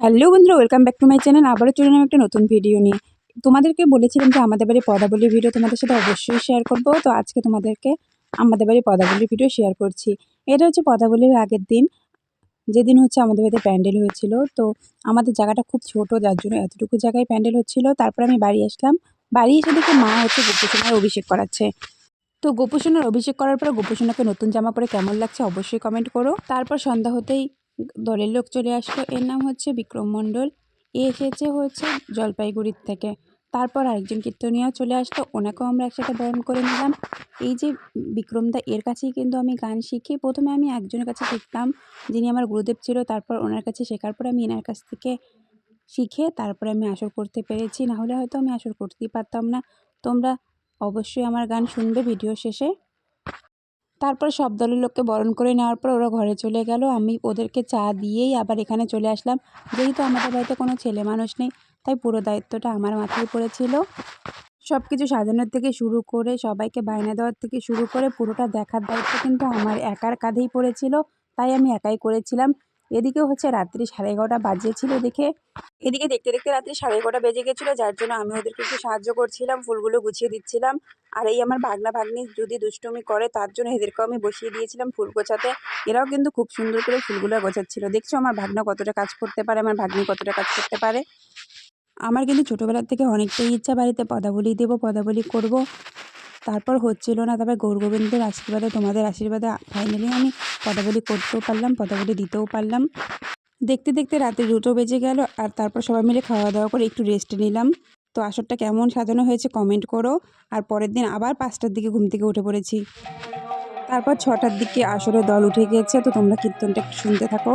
Hello বন্ধুরা welcome back to my channel আবারও চলে এলাম একটা নতুন ভিডিও নিয়ে। তোমাদেরকে বলেছিলাম যে আমাদের বাড়ি পদাবলীর ভিডিও তোমাদের সাথে অবশ্যই শেয়ার করব। তো আজকে তোমাদেরকে আমাদের বাড়ি পদাবলীর ভিডিও শেয়ার করছি। এটা হচ্ছে পদাবলীর আগের দিন। যেদিন হচ্ছে আমাদের বাড়িতে প্যান্ডেল হয়েছিল। তো আমাদের জায়গাটা খুব ছোট, যার জন্য এতটুকু জায়গায় প্যান্ডেল হচ্ছিল। তারপর আমি বাড়ি আসলাম। বাড়ি এসে দেখে মা হচ্ছে গোপুসোনার অভিষেক করাচ্ছে। তো গোপুসোনার অভিষেক করার পরে গোপুসোনাকে নতুন জামা পরে কেমন লাগছে অবশ্যই কমেন্ট করো। তারপর সন্ধ্যা হতেই দলের লোক চলে আসলো। এর নাম হচ্ছে বিক্রম মণ্ডল। এ এসেছে হচ্ছে জলপাইগুড়ির থেকে। তারপর আরেকজন কীর্তনিয়াও চলে আসতো। ওনাকেও আমরা একসাথে বরণ করে নিলাম। এই যে বিক্রমদা এর কাছেই কিন্তু আমি গান শিখি। প্রথমে আমি একজনের কাছে শিখতাম, যিনি আমার গুরুদেব ছিল। তারপর ওনার কাছে শেখার পর আমি এনার কাছ থেকে শিখে তারপরে আমি আসর করতে পেরেছি। নাহলে হয়তো আমি আসর করতেই পারতাম না। তোমরা অবশ্যই আমার গান শুনবে ভিডিও শেষে। তারপর সব দলের লোককে বরণ করে নেওয়ার পর ওরা ঘরে চলে গেল। আমি ওদেরকে চা দিয়েই আবার এখানে চলে আসলাম। যেহেতু আমাদের বাড়িতে কোনো ছেলে মানুষ নেই, তাই পুরো দায়িত্বটা আমার মাথায় পড়েছিল। সব কিছু সাজানোর থেকে শুরু করে, সবাইকে বায়না দেওয়ার থেকে শুরু করে পুরোটা দেখার দায়িত্ব কিন্তু আমার একার কাঁধেই পড়েছিল। তাই আমি একাই করেছিলাম। এদিকে হচ্ছে রাত্রি সাড়ে এগারোটা বাজিয়েছিল দেখে। এদিকে দেখতে দেখতে রাত্রি সাড়ে এগারোটা বেজে গেছিল, যার জন্য আমি ওদেরকে একটু সাহায্য করছিলাম, ফুলগুলো গুছিয়ে দিচ্ছিলাম। আর এই আমার ভাগনা ভাগ্নি যদি দুষ্টুমি করে, তার জন্য এদেরকেও আমি বসিয়ে দিয়েছিলাম ফুল গোছাতে। এরাও কিন্তু খুব সুন্দর করে ফুলগুলো গোছাচ্ছিল। দেখছ আমার ভাগনা কতটা কাজ করতে পারে, আমার ভাগ্নি কতটা কাজ করতে পারে? আমার কিন্তু ছোটোবেলার থেকে অনেকটাই ইচ্ছা, বাড়িতে পদাবলি দেবো, পদাবলি করব। তারপর হচ্ছিল না, তারপর গৌর গোবিন্দের আশীর্বাদে, তোমাদের আশীর্বাদে ফাইনালি আমি পদাবলি করতেও পারলাম, পদাবলি দিতেও পারলাম। দেখতে দেখতে রাতে দুটো বেজে গেল আর তারপর সবাই মিলে খাওয়া দাওয়া করে একটু রেস্ট নিলাম। তো আসরটা কেমন সাজানো হয়েছে কমেন্ট করো। আর পরের দিন আবার পাঁচটার দিকে ঘুম থেকে উঠে পড়েছি। তারপর ছটার দিকে আসরের দল উঠে গিয়েছে, তো তোমরা কীর্তনটা শুনতে থাকো।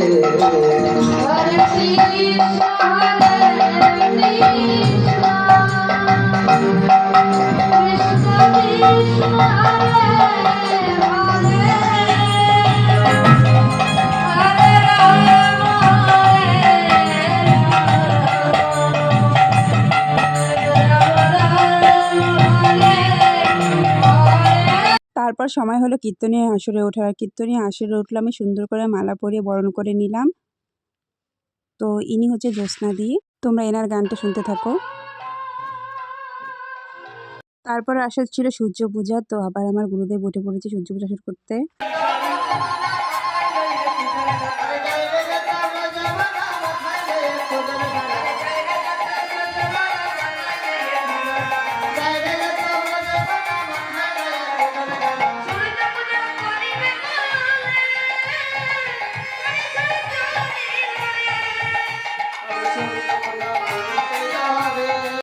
তারপর সময় হলো কীর্তনীয় আসরে ওঠার। আর কীর্তনীয় আসরে উঠলে আমি সুন্দর করে মালা পরিয়ে বরণ করে নিলাম। তো ইনি হচ্ছে জ্যোৎস্না দিয়ে তোমরা এনার গানটা শুনতে থাকো। তারপর আসর ছিল সূর্য পূজা। তো আবার আমার গুরুদেব উঠে পড়েছে সূর্য পূজা করতে।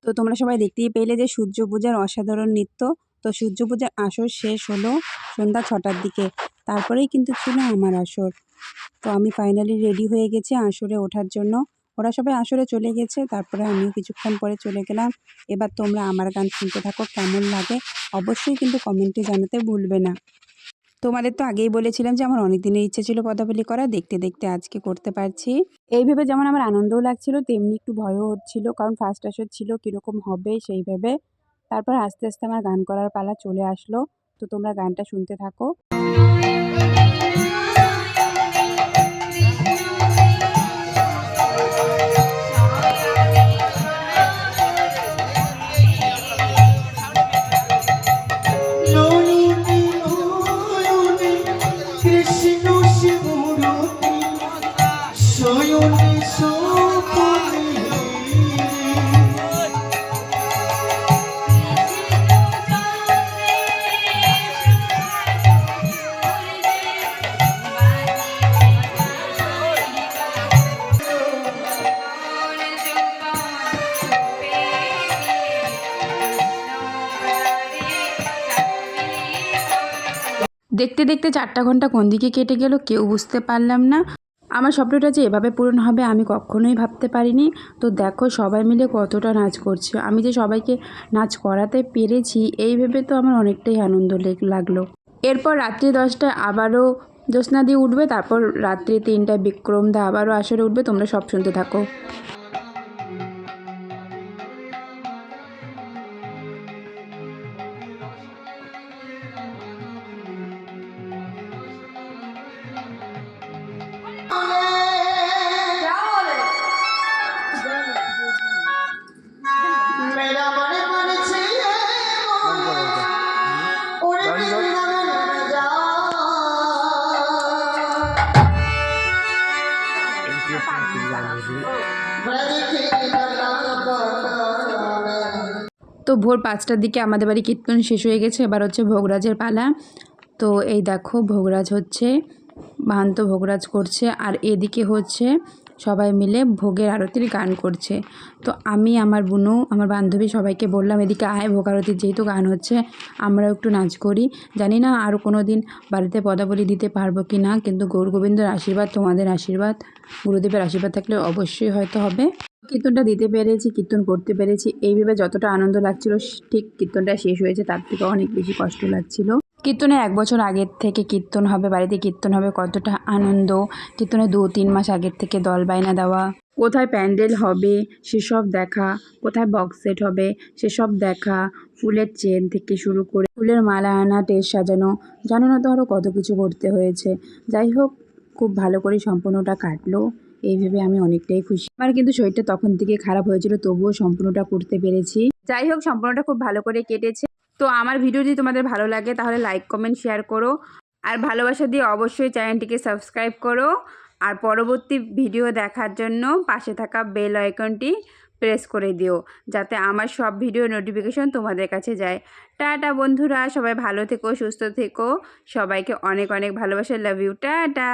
তো তোমরা সবাই দেখতেই পেলে যে সূর্য পূজার অসাধারণ নৃত্য। তো সূর্য পূজার আসর শেষ হলো সন্ধ্যা ছটার দিকে। তারপরেই কিন্তু ছিল আমার আসর। তো আমি ফাইনালি রেডি হয়ে গেছি আসরে ওঠার জন্য। ওরা সবাই আসরে চলে গেছে, তারপরে আমিও কিছুক্ষণ পরে চলে গেলাম। এবার তোমরা আমার গান শুনতে থাকো, কেমন লাগে অবশ্যই কিন্তু কমেন্টে জানাতে ভুলবে না। তোমাদের তো আগেই বলেছিলাম যে আমার অনেক দিনের ইচ্ছে ছিল পদাবলি করা, দেখতে দেখতে আজকে করতে পারছি। এই ভেবে যেমন আমার আনন্দও লাগছিল, তেমনি একটু ভয়ও হচ্ছিল, কারণ ফার্স্ট আসর ছিল, কীরকম হবে সেই ভেবে। তারপর আস্তে আস্তে আমার গান করার পালা চলে আসলো। তো তোমরা গানটা শুনতে থাকো। দেখতে দেখতে চারটা ঘণ্টা কোন দিকে কেটে গেল কেউ বুঝতে পারলাম না। আমার স্বপ্নটা যে এভাবে পূরণ হবে আমি কখনোই ভাবতে পারিনি। তো দেখো সবাই মিলে কতটা নাচ করছে। আমি যে সবাইকে নাচ করাতে পেরেছি, এই ভেবে তো আমার অনেকটাই আনন্দ লেগ- লাগল। এরপর রাত্রি দশটায় আবারও জ্যোৎস্না দিয়ে উঠবে, তারপর রাত্রি তিনটায় বিক্রম দা আবারও আসরে উঠবে। তোমরা সব শুনতে থাকো। তো ভোর পাঁচটার দিকে আমাদের বাড়ি কীর্তন শেষ হয়ে গেছে, এবার হচ্ছে ভোগরাজের পালা। তো এই দেখো, ভোগরাজ হচ্ছে ভান্ত ভোগরাজ করছে, আর এদিকে হচ্ছে সবাই মিলে ভোগের আরতির গান করছে। তো আমি, আমার বুনু, আমার বান্ধবী সবাইকে বললাম, এদিকে আয়, ভোগ আরতির যেহেতু গান হচ্ছে, আমরাও একটু নাচ করি। জানি না আর কোনো দিন বাড়িতে পদাবলি দিতে পারব কি না, কিন্তু গৌর গোবিন্দর আশীর্বাদ, তোমাদের আশীর্বাদ, গুরুদেবের আশীর্বাদ থাকলে অবশ্যই হয়তো হবে। কীর্তনটা দিতে পেরেছি, কীর্তন করতে পেরেছি। এই ভেবে যতটা আনন্দ লাগছিল, ঠিক কীর্তনটা শেষ হয়েছে, তার থেকে অনেক বেশি কষ্ট লাগছিল। কীর্তনে এক বছর আগের থেকে কীর্তন হবে, বাড়িতে কীর্তন হবে, কতটা আনন্দ। কীর্তনে দু তিন মাস আগের থেকে দল বায়না দেওয়া। কোথায় প্যান্ডেল হবে, সেসব দেখা। কোথায় বক্স সেট হবে, সেসব দেখা। ফুলের চেন থেকে শুরু করে ফুলের মালা আনা টেস সাজানো। জানো না তো আরও কত কিছু করতে হয়েছে। যাই হোক, খুব ভালো করে সম্পূর্ণটা কাটলো। এই ভেবে আমি অনেকটাই খুশি। আমার কিন্তু শরীরটা তখন থেকে খারাপ হয়েছিল, তবুও সম্পূর্ণটা করতে পেরেছি। যাই হোক, সম্পূর্ণটা খুব ভালো করে কেটেছে। তো আমার ভিডিও যদি তোমাদের ভালো লাগে, তাহলে লাইক কমেন্ট শেয়ার করো। আর ভালোবাসা দিয়ে অবশ্যই চ্যানেলটিকে সাবস্ক্রাইব করো। আর পরবর্তী ভিডিও দেখার জন্য পাশে থাকা বেল আইকনটি প্রেস করে দিও, যাতে আমার সব ভিডিও নোটিফিকেশন তোমাদের কাছে যায়। টাটা বন্ধুরা, সবাই ভালো থেকো, সুস্থ থেকো। সবাইকে অনেক অনেক ভালোবাসা লাভ ইউ টাটা।